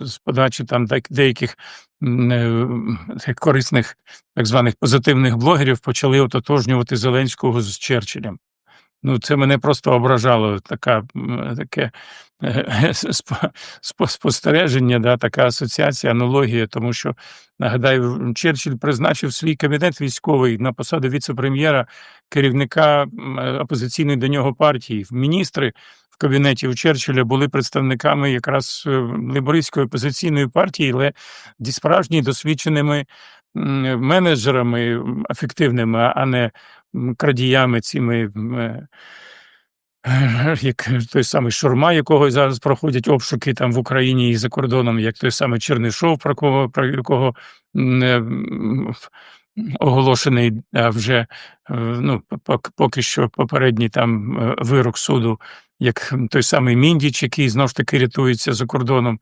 з подачі там деяких е, корисних так званих позитивних блогерів почали ототожнювати Зеленського з Черчиллем. Ну, це мене просто ображало, така, таке е, спо- спо- спостереження, да, така асоціація, аналогія, тому що, нагадаю, Черчилль призначив свій кабінет військовий на посаду віце-прем'єра, керівника е, опозиційної до нього партії. Міністри кабінеті у Черчилля були представниками якраз е, лейбористської опозиційної партії, але справжні досвідченими менеджерами ефективними, а не крадіями цими. е, Як той самий Шурма, якого зараз проходять обшуки там в Україні і за кордоном, як той самий Чернишов, про кого про якого е, оголошений вже ну, поки що попередній там вирок суду, як той самий Міндіч, який знов ж таки рятується за кордоном.